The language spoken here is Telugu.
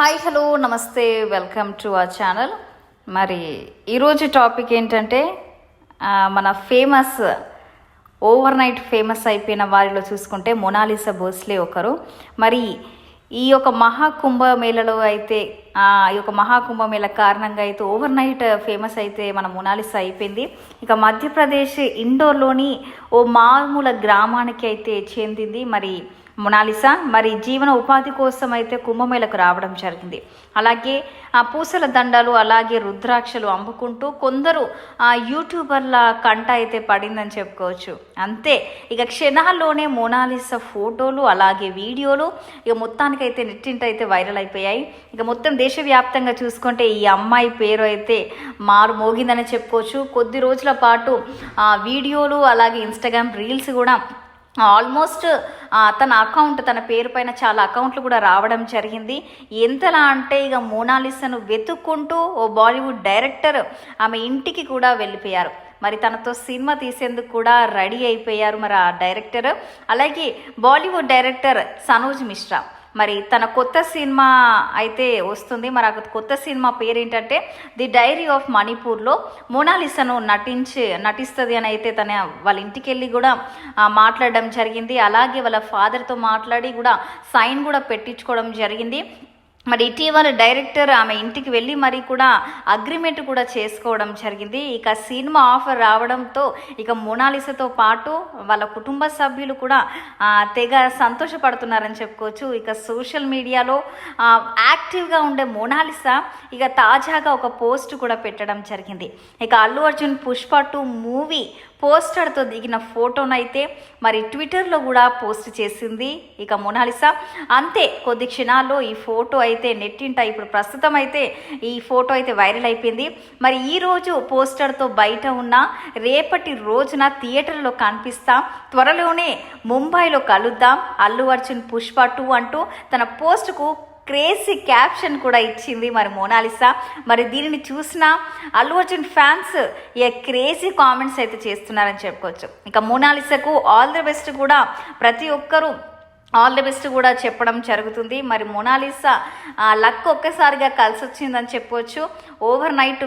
హాయ్ హలో నమస్తే వెల్కమ్ టు అవర్ ఛానల్. మరి ఈరోజు టాపిక్ ఏంటంటే మన ఫేమస్ ఓవర్ నైట్ ఫేమస్ అయిపోయిన వారిలో చూసుకుంటే మొనాలిసా భోస్లే ఒకరు. మరి ఈ యొక్క మహాకుంభమేళలో అయితే ఈ యొక్క మహాకుంభమేళ కారణంగా అయితే ఓవర్ నైట్ ఫేమస్ అయితే మన మొనాలిసా అయిపోయింది. ఇక మధ్యప్రదేశ్ ఇండోర్లోని ఓ మామూల గ్రామానికి అయితే చెందింది. మరి మొనాలిసా మరి జీవన ఉపాధి కోసం అయితే కుంభమేళకు రావడం జరిగింది. అలాగే ఆ పూసల దండలు అలాగే రుద్రాక్షలు అమ్ముకుంటూ కొందరు ఆ యూట్యూబర్ల కంట అయితే పడిందని చెప్పుకోవచ్చు. అంతే ఇక క్షణాల్లోనే మొనాలిసా ఫోటోలు అలాగే వీడియోలు ఇక మొత్తానికైతే నెట్టింట అయితే వైరల్ అయిపోయాయి. ఇక మొత్తం దేశవ్యాప్తంగా చూసుకుంటే ఈ అమ్మాయి పేరు అయితే మారు మోగిందని చెప్పుకోవచ్చు. కొద్ది రోజుల పాటు ఆ వీడియోలు అలాగే ఇన్స్టాగ్రామ్ రీల్స్ కూడా ఆల్మోస్ట్ తన అకౌంట్ తన పేరు పైన చాలా అకౌంట్లు కూడా రావడం జరిగింది. ఎంతలా అంటే ఇక మోనాలిసాను వెతుక్కుంటూ ఓ బాలీవుడ్ డైరెక్టర్ ఆమె ఇంటికి కూడా వెళ్ళిపోయారు. మరి తనతో సినిమా తీసేందుకు కూడా రెడీ అయిపోయారు మరి ఆ డైరెక్టర్ అలాగే బాలీవుడ్ డైరెక్టర్ సనోజ్ మిశ్రా. మరి తన కొత్త సినిమా అయితే వస్తుంది. మరి ఆ కొత్త సినిమా పేరు ఏంటంటే ది డైరీ ఆఫ్ మణిపూర్లో మోనాలిసను నటించి నటిస్తుంది అని అయితే తన వాళ్ళ ఇంటికి వెళ్ళి కూడా మాట్లాడడం జరిగింది. అలాగే వాళ్ళ ఫాదర్తో మాట్లాడి కూడా సైన్ కూడా పెట్టించుకోవడం జరిగింది. మరి ఇటీవల డైరెక్టర్ ఆమె ఇంటికి వెళ్ళి మరి కూడా అగ్రిమెంట్ కూడా చేసుకోవడం జరిగింది. ఇక సినిమా ఆఫర్ రావడంతో ఇక మొనాలిసాతో పాటు వాళ్ళ కుటుంబ సభ్యులు కూడా తెగ సంతోషపడుతున్నారని చెప్పుకోవచ్చు. ఇక సోషల్ మీడియాలో యాక్టివ్గా ఉండే మొనాలిసా ఇక తాజాగా ఒక పోస్ట్ కూడా పెట్టడం జరిగింది. ఇక అల్లు అర్జున్ పుష్ప టూ మూవీ పోస్టర్తో దిగిన ఫోటోనైతే మరి ట్విట్టర్లో కూడా పోస్ట్ చేసింది. ఇక మొనాలిసా అంతే కొద్ది క్షణాల్లో ఈ ఫోటో అయితే నెట్టింట. ఇప్పుడు ప్రస్తుతం అయితే ఈ ఫోటో అయితే వైరల్ అయిపోయింది. మరి ఈ రోజు పోస్టర్తో బయట ఉన్న రేపటి రోజున థియేటర్లో కనిపిస్తాం. త్వరలోనే ముంబైలో కలుద్దాం. అల్లు అర్జున్ పుష్ప టూ అంటూ తన పోస్ట్కు క్రేజీ క్యాప్షన్ కూడా ఇచ్చింది మరి మోనాలిసా. మరి దీనిని చూసిన అల్లు అర్జున్ ఫ్యాన్స్ ఏ క్రేజీ కామెంట్స్ అయితే చేస్తున్నారని చెప్పుకోవచ్చు. ఇక మోనాలిసాకు ఆల్ ది బెస్ట్ కూడా ప్రతి ఒక్కరూ ఆల్ ది బెస్ట్ కూడా చెప్పడం జరుగుతుంది. మరి మొనాలిసా లక్ ఒక్కసారిగా కలిసి వచ్చిందని చెప్పవచ్చు ఓవర్ నైట్